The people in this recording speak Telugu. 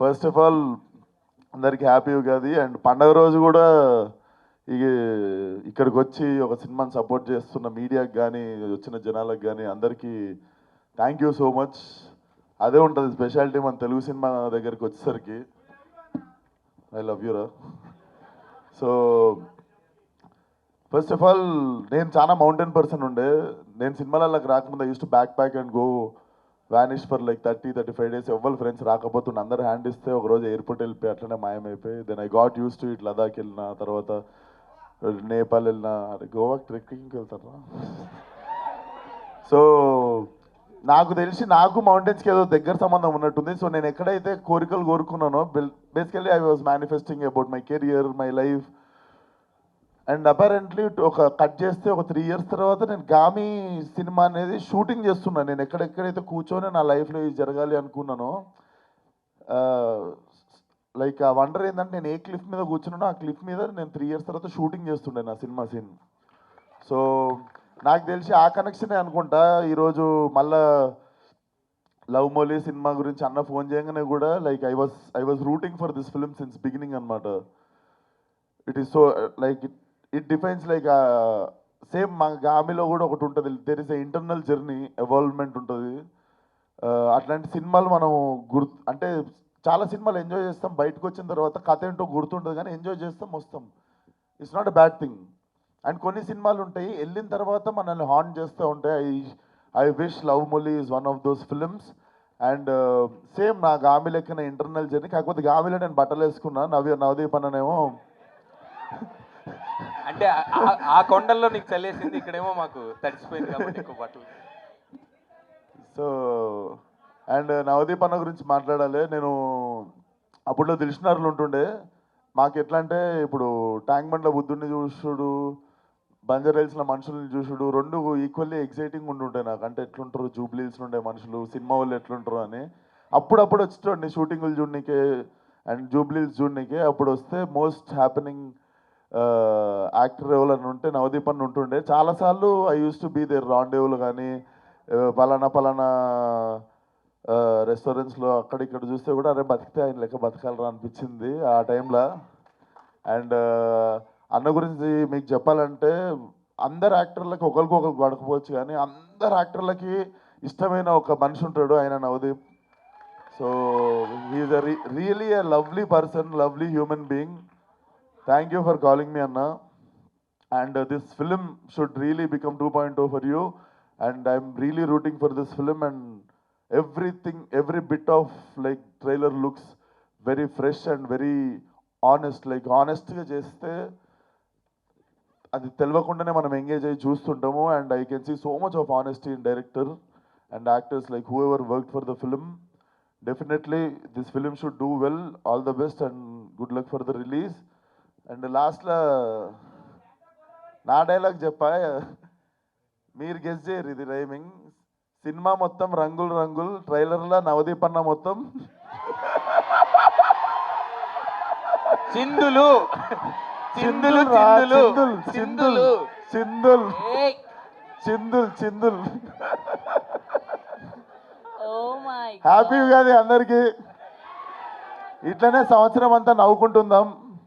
ఫస్ట్ ఆఫ్ ఆల్ అందరికీ హ్యాపీ ఉగాది. అండ్ పండగ రోజు కూడా ఇక ఇక్కడికి వచ్చి ఒక సినిమాని సపోర్ట్ చేస్తున్న మీడియాకి కానీ వచ్చిన జనాలకు కానీ అందరికీ థ్యాంక్ యూ సో మచ్ అదే ఉంటుంది స్పెషాలిటీ మన తెలుగు సినిమా దగ్గరికి వచ్చేసరికి. ఐ లవ్ యూరా సో ఫస్ట్ ఆఫ్ ఆల్ నేను చాలా మౌంటైన్ పర్సన్ ఉండే. నేను సినిమాలలోకి రాకముందు used to backpack and go vanish for like thirty thirty five days ఎవ్వరు ఫ్రెండ్స్ రాకపోతుండే. అందరు హ్యాండ్ ఇస్తే ఒక రోజు ఎయిర్పోర్ట్ వెళ్ళిపోయి అట్లనే మాయమైపోయి then I got used to it Ladakh వెళ్ళిన తర్వాత నేపాల్ వెళ్ళిన గోవాకి ట్రెక్కింగ్కి వెళ్తారా? సో నాకు తెలిసి నాకు మౌంటైన్స్కి ఏదో దగ్గర సంబంధం ఉన్నట్టుంది. సో నేను ఎక్కడైతే కోరికలు కోరుకున్నానో basically I was manifesting about my career my life and apparently ఒక కట్ చేస్తే ఒక త్రీ ఇయర్స్ తర్వాత నేను గామి సినిమా అనేది షూటింగ్ చేస్తున్నాను నేను ఎక్కడెక్కడైతే కూర్చొని నా లైఫ్లో ఇది జరగాలి అనుకున్నానో లైక్ ఆ వండర్ ఏంటంటే నేను ఏ క్లిఫ్ మీద కూర్చున్నానో ఆ క్లిఫ్ మీద నేను త్రీ ఇయర్స్ తర్వాత షూటింగ్ చేస్తుండే నా సినిమా సీన్ సో నాకు తెలిసి ఆ కనెక్షనే అనుకుంటా. ఈరోజు మళ్ళా లవ్ మోలీ సినిమా గురించి అన్న ఫోన్ చేయగానే కూడా like I was I was rooting for this film since beginning అనమాట it is so like it it defines like same మా గామిలో కూడా ఒకటి ఉంటుంది. There is a internal journey evolvement ఉంటుంది. అట్లాంటి సినిమాలు మనం గుర్తు అంటే చాలా సినిమాలు ఎంజాయ్ చేస్తాం. బయటకు వచ్చిన తర్వాత కథ ఏంటో గుర్తుంటుంది కానీ ఎంజాయ్ చేస్తాం వస్తాం. It's not a bad thing and కొన్ని సినిమాలు ఉంటాయి. వెళ్ళిన తర్వాత మనల్ని హార్న్ చేస్తూ ఉంటాయి. I I wish love Mouli is one of those films and same నా గామి లెక్కన ఇంటర్నల్ జర్నీ కాకపోతే గామిలో నేను బట్టలు వేసుకున్నా. నవ్య నవదీప్ అన్ననేమో అంటే ఆ- కొండల్లో నీకు చల్లేసింది ఇక్కడేమో మాకు తడిచిపోయింది కాబట్టి ఎక్కువ బట్టలు. సో అండ్ నవదీప్ అన్న గురించి మాట్లాడాలి. నేను అప్పట్లో దిల్షనర్లు ఉంటుండే. మాకు ఎట్లా అంటే ఇప్పుడు ట్యాంక్ బండ్ల బుద్ధుడిని చూసుడు బంజర్ హిల్స్లో మనుషుల్ని చూసుడు రెండు ఈక్వల్లీ ఎక్సైటింగ్ ఉంటుంటాయి నాకు. అంటే ఎట్లుంటారు జూబ్లీస్ ఉండే మనుషులు సినిమా వాళ్ళు ఎట్లుంటారు అని. అప్పుడప్పుడు వచ్చేటండి షూటింగ్లు చూడడానికి అండ్ జూబ్లీస్ చూడనీకే అప్పుడు వస్తే మోస్ట్ హ్యాపెనింగ్ యాక్టర్ ఎవరైనా ఉంటే నవదీప్ అన్న ఉంటుండే. చాలాసార్లు I used to be there రాండేవులు కానీ పలానా పలానా రెస్టారెంట్స్లో అక్కడ ఇక్కడ చూస్తే కూడా అరే బతికితే ఆయన లెక్క బతకాలరా అనిపించింది ఆ టైంలో అండ్ అన్న గురించి మీకు చెప్పాలంటే అందరు యాక్టర్లకి ఒకరికొకరు గడకపోవచ్చు కానీ అందరు యాక్టర్లకి ఇష్టమైన ఒక మనిషి ఉంటాడు ఆయన Navdeep. So he is a really a lovely person lovely human being thank you for calling me అన్న and this film should really become two point two for you and I'm really rooting for this film and everything every bit of like trailer looks very fresh and very honest like ఆనెస్ట్గా చేస్తే అది తెలియకుండానే మనం ఎంగేజ్ అయ్యి చూస్తుంటాము. And I can see so much of honesty in director and actors like whoever work for the film definitely this film should do well all the best and good luck for the release and లాస్ట్లో నా డైలాగ్ చెప్పా మీరు గెస్ చేయరు ఇది రైమింగ్ సినిమా మొత్తం రంగులు రంగులు ట్రైలర్లో నవదీప్ అన్న మొత్తం. చిందులు చిందులు రా, చిందులు చిందుల్ చిందులు చిందుల్ ఏయ్! చిందుల్ చిందుల్ ఓ మై హ్యాపీ ఉగాది అందరికి. ఇట్లనే సంవత్సరం అంతా నవ్వుకుంటుందాం.